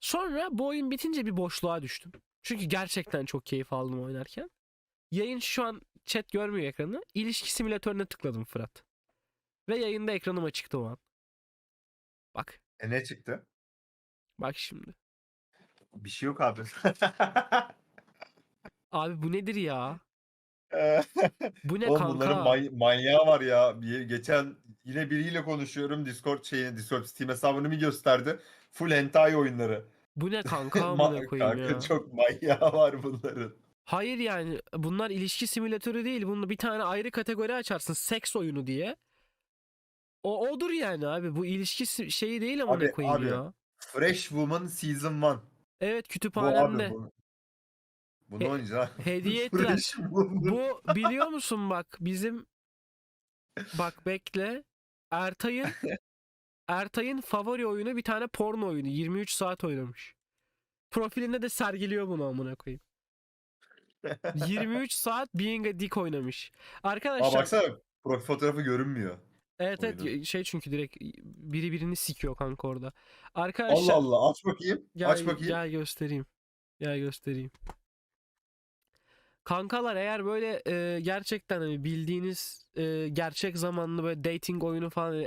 Sonra bu oyun bitince bir boşluğa düştüm. Çünkü gerçekten çok keyif aldım oynarken. Yayın şu an chat görmüyor ekranı. İlişki simülatörüne tıkladım Fırat. Ve yayında ekranıma çıktı o an. Bak. E ne çıktı? Bak şimdi. Bir şey yok abi. Abi bu nedir ya? Bu ne Oğlum kanka? bunların may- manyağı var ya. Bir, geçen yine biriyle konuşuyorum. Discord şeyini, Discord Steam hesabını bir gösterdi. Full hentai oyunları. Bu ne kanka Ma- amına koyayım kanka ya? çok manyağı var bunların. Hayır yani bunlar ilişki simülatörü değil. Bunu bir tane ayrı kategori açarsın. Seks oyunu diye. O odur yani abi. Bu ilişki si- şeyi değil amına Abi- koyayım abi, ya. Fresh Woman Season 1. Evet Bu abi kütüphanemde. bu. Bunu He- oynayacaksın. hediye ettiler. Bu biliyor musun bak bizim bak bekle Ertay'ın Ertay'ın favori oyunu bir tane porno oyunu. 23 saat oynamış. Profilinde de sergiliyor bunu amına koyayım. 23 saat Being a Dick oynamış. Aa Arkadaşlar baksana profil fotoğrafı görünmüyor. evet evet oyunun. şey çünkü direkt biri birini sikiyor kanka orada. Allah Arkadaşlar Allah aç bakayım. Gel, aç bakayım. Gel göstereyim. Gel göstereyim. Kankalar eğer böyle e, gerçekten hani bildiğiniz e, gerçek zamanlı böyle dating oyunu falan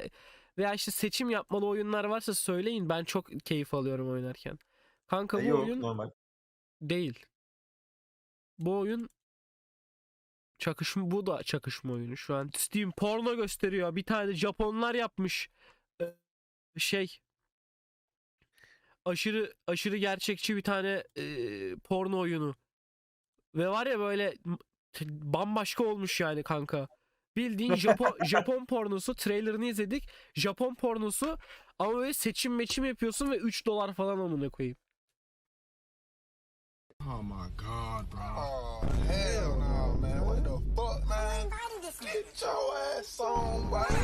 veya işte seçim yapmalı oyunlar varsa söyleyin. Ben çok keyif alıyorum oynarken. Kanka bu yok oyun normal. değil. Bu oyun çakışma bu da çakışma oyunu şu an. Steam porno gösteriyor. Bir tane Japonlar yapmış. e, şey aşırı aşırı gerçekçi bir tane e, porno oyunu. Ve var ya böyle bambaşka olmuş yani kanka. Bildiğin Japon Japon pornosu trailerını izledik. Japon pornosu ama böyle seçim meçim yapıyorsun ve 3 dolar falan amına koyayım. Oh my god, bro. Oh, hell no, man. What the fuck, man? Get your ass on, boy.